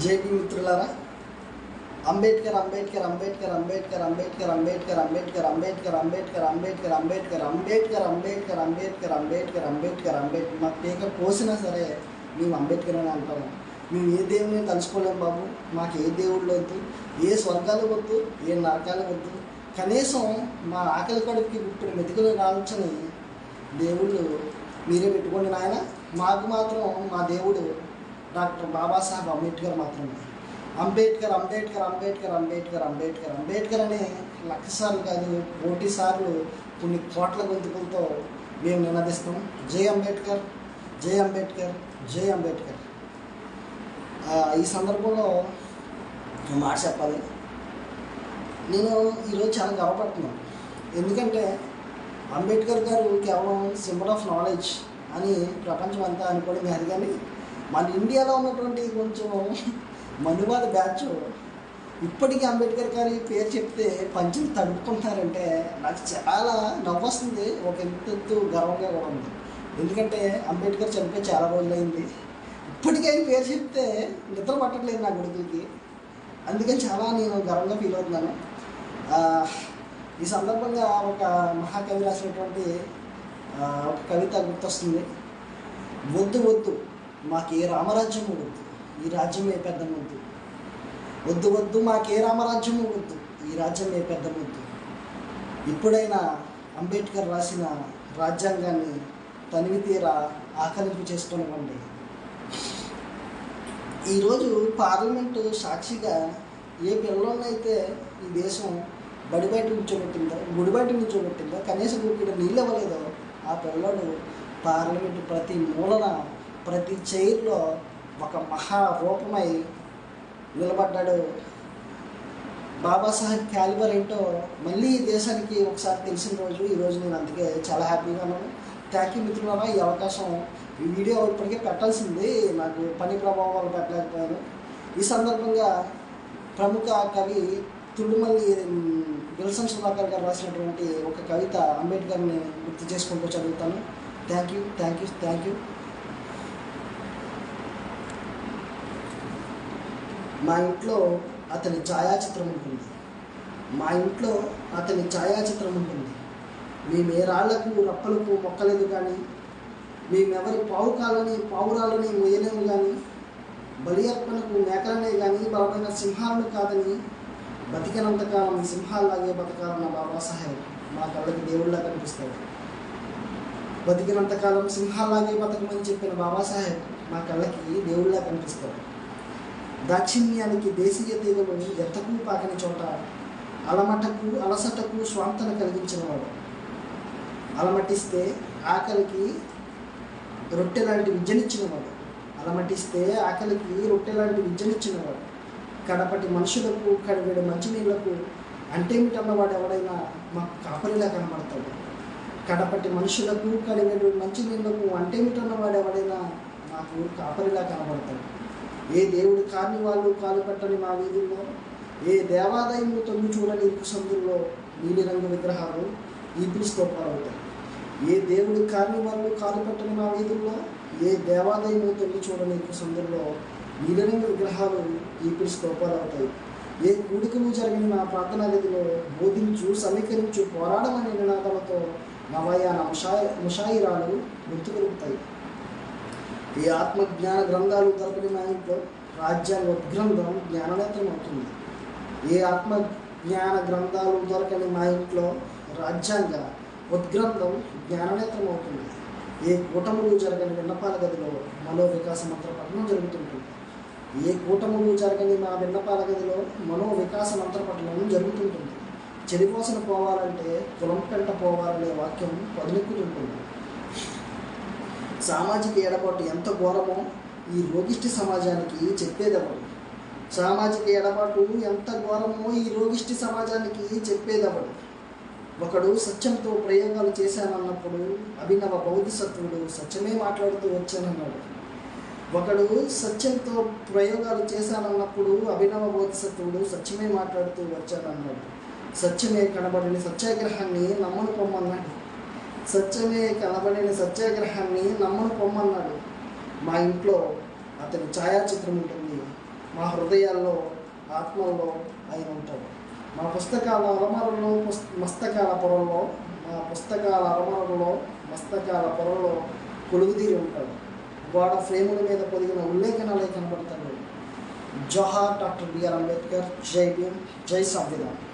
JP మిత్రులారా అంబేద్కర్ అంబేద్కర్ అంబేద్కర్ అంబేద్కర్ అంబేద్కర్ అంబేద్కర్ అంబేద్కర్ అంబేద్కర్ అంబేద్కర్ అంబేద్కర్ అంబేద్కర్ అంబేద్కర్ అంబేద్కర్ అంబేద్కర్ అంబేద్కర్ అంబేద్కర్ అంబేద్కర్ మాకు పేక పోసినా సరే మేము అంబేద్కర్ అని అంటాము మేము ఏ దేవుని తలుచుకోలేము బాబు మాకు ఏ దేవుళ్ళు వద్దు ఏ స్వర్గాలు వద్దు ఏ నరకాలు వద్దు కనీసం మా ఆకలి కడుపుకి ఇప్పుడు మెతుకులు కాల్చని దేవుళ్ళు మీరే పెట్టుకోండి నాయన మాకు మాత్రం మా దేవుడు డాక్టర్ బాబాసాహెబ్ అంబేద్కర్ మాత్రమే. అంబేద్కర్ అంబేద్కర్ అంబేద్కర్ అంబేద్కర్ అంబేద్కర్ అంబేద్కర్ అనే లక్షసార్లు కాదు కోటి సార్లు కొన్ని కోట్ల గొంతుకులతో మేము నినదిస్తాం. జై అంబేద్కర్ జై అంబేద్కర్ జై అంబేద్కర్. ఈ సందర్భంలో మాట చెప్పాలి. నేను ఈరోజు చాలా గర్వపడుతున్నాను. ఎందుకంటే అంబేద్కర్ గారు కేవలం సింబల్ ఆఫ్ నాలెడ్జ్ అని ప్రపంచం అంతా అనుకోవడం కాదు. కానీ మన ఇండియాలో ఉన్నటువంటి కొంచెం మనువాద బ్యాచ్ ఇప్పటికీ అంబేద్కర్ గారి పేరు చెప్తే పంచులు తడుపుకుంటున్నారంటే నాకు చాలా నవ్వు వస్తుంది ఒక ఎంతెంతు గర్వంగా కూడా ఉంది. ఎందుకంటే అంబేద్కర్ చనిపోయి చాలా రోజులైంది. ఇప్పటికీ ఆయన పేరు చెప్తే నిద్ర పట్టట్లేదు నా కొడుకులకి. అందుకని చాలా నేను గర్వంగా ఫీల్ అవుతున్నాను. ఈ సందర్భంగా ఒక మహాకవి రాసినటువంటి ఒక కవిత గుర్తొస్తుంది. వద్దు వద్దు. మాకు ఏ రామరాజ్యము వద్దు ఈ రాజ్యమే పెద్ద ముద్దు వద్దు వద్దు మాకే రామరాజ్యం వద్దు ఈ రాజ్యమే పెద్ద ముద్దు ఇప్పుడైనా అంబేద్కర్ రాసిన రాజ్యాంగాన్ని తనివి తీరా ఆకలింపు చేసుకోనివ్వండి ఈరోజు పార్లమెంటు సాక్షిగా ఏ పిల్లలనైతే ఈ దేశం బడి బయట కూర్చోబెట్టిందో గుడి బయట కూర్చోబెట్టిందో కనీసం ఇక్కడ నీళ్ళు ఇవ్వలేదో ఆ పిల్లడు పార్లమెంటు ప్రతి మూలన ప్రతి చైర్లో ఒక మహా రూపమై నిలబడ్డాడు బాబాసాహెబ్ క్యాలిబర్ ఏంటో మళ్ళీ దేశానికి ఒకసారి తెలిసిన రోజు ఈరోజు నేను అందుకే చాలా హ్యాపీగా ఉన్నాను. థ్యాంక్ యూ మిత్రులారా ఈ అవకాశం ఈ వీడియో ఇప్పటికే పెట్టాల్సింది. నాకు పని ప్రభావాలు పెట్టలేకపోయాను. ఈ సందర్భంగా ప్రముఖ కవి తుడుమల్లి విల్సన్ సుధాకర్ గారు రాసినటువంటి ఒక కవిత అంబేద్కర్ని గుర్తు చేసుకుంటూ చదువుతాను. Thank you thank you thank you. మా ఇంట్లో అతని ఛాయాచిత్రం ఉంటుంది. మా ఇంట్లో అతని ఛాయాచిత్రం ఉంటుంది. మేము ఏ రాళ్ళకు రప్పలకు మొక్కలేదు కానీ మేమెవరి పావుకాలని పావురాలని మొయ్యలేము కానీ బలి అర్పణకు మేకలనే కానీ బలమైన సింహాలను కాదని బతికినంతకాలం సింహాల్లాగే బతకాలన్న బాబాసాహెబ్ మా కళ్ళకి దేవుళ్ళ కనిపిస్తాడు. బతికినంతకాలం సింహాల్లాగే బతకమని చెప్పిన బాబాసాహెబ్ మా కళ్ళకి దేవుళ్ళ కనిపిస్తాడు. దాక్షిణ్యానికి దేశీయ తీగలు ఎత్తకు పాకని చోట అలమటకు అలసటకు స్వాంతన కలిగించినవాడు. అలమటిస్తే ఆకలికి రొట్టె లాంటి విద్యనిచ్చినవాడు అలమటిస్తే ఆకలికి రొట్టె లాంటి విద్యనిచ్చినవాడు కడపటి మనుషులకు కడివేడు మంచినీళ్ళకు అంటేమిటన్నవాడు ఎవడైనా మాకు కాపరిలా కనబడతాడు. కడపటి మనుషులకు కడివేడు మంచినీళ్ళకు అంటేమిటన్నవాడు ఎవడైనా మాకు కాపరిలా కనబడతాడు. ఏ దేవుడు కాని వాళ్ళు కాలు పెట్టని మా వీధుల్లో ఏ దేవాలయము తొంగి చూడని ఇరుకు సందుల్లో నీలిరంగు విగ్రహాలు ఈ స్తూపాలు ఏ దేవుడి కాని వాళ్ళు కాలు పెట్టని మా వీధుల్లో ఏ దేవాలయము తొంగి చూడని ఇరుకు సందుల్లో నీలిరంగు విగ్రహాలు ఈపిల్ స్తూపాలు అవుతాయి ఏ కూడికలు జరిగిన నా ప్రార్థనా గదిలో బోధించు సమీకరించు పోరాడమనే నినాదాలతో నవయాన ముషాయి ముషాయిరాలు గుర్తుపెరుగుతాయి ఈ ఆత్మజ్ఞాన గ్రంథాలు దొరకని మా ఇంట్లో రాజ్యాంగ ఉద్గ్రంథం జ్ఞాననేత్రం అవుతుంది. ఏ ఆత్మజ్ఞాన గ్రంథాలు దొరకని మా ఇంట్లో రాజ్యాంగ ఉద్గ్రంథం జ్ఞాననేత్రం అవుతుంది. ఏ కూటములు జరగని విన్నపాల గదిలో మనో వికాస మంత్ర పఠనం జరుగుతుంటుంది. ఏ కూటములు జరగని మా విన్నపాల గదిలో మనో వికాస మంత్ర పఠనం జరుగుతుంటుంది. చెడిపోసన పోవాలంటే కులం పెంట పోవాలనే వాక్యం పదునెక్కుతుంటుంది. సామాజిక ఎడబాటు ఎంత ఘోరమో ఈ రోగిష్టి సమాజానికి చెప్పేదెవరు? సామాజిక ఎడబాటు ఎంత ఘోరమో ఈ రోగిష్టి సమాజానికి చెప్పేదెవడు ఒకడు సత్యంతో ప్రయోగాలు చేశానన్నప్పుడు అభినవ బౌద్ధసత్వుడు సత్యమే మాట్లాడుతూ వచ్చానన్నాడు. ఒకడు సత్యంతో ప్రయోగాలు చేశానన్నప్పుడు అభినవ బోధిసత్వుడు సత్యమే మాట్లాడుతూ వచ్చానన్నాడు సత్యమే కనబడని సత్యాగ్రహాన్ని నమ్మను పొమ్మన్నాడు. సత్యమే కనబడిన సత్యాగ్రహాన్ని నమ్మను పొమ్మన్నాడు. మా ఇంట్లో అతని ఛాయాచిత్రం ఉంటుంది. మా హృదయాల్లో ఆత్మల్లో ఆయన ఉంటాడు. మా పుస్తకాల అలమరలో మస్తకాల పొరల్లో మా పుస్తకాల అలమరలో మస్తకాల పొరల్లో కొలుగుదీరి ఉంటాడు. గోడ ఫ్రేముల మీద పొదిగిన ఉల్లేఖనాలే కనబడతాడు జోహార్ డాక్టర్ బిఆర్ అంబేద్కర్ జై భీమ్ జై సంవిధానం.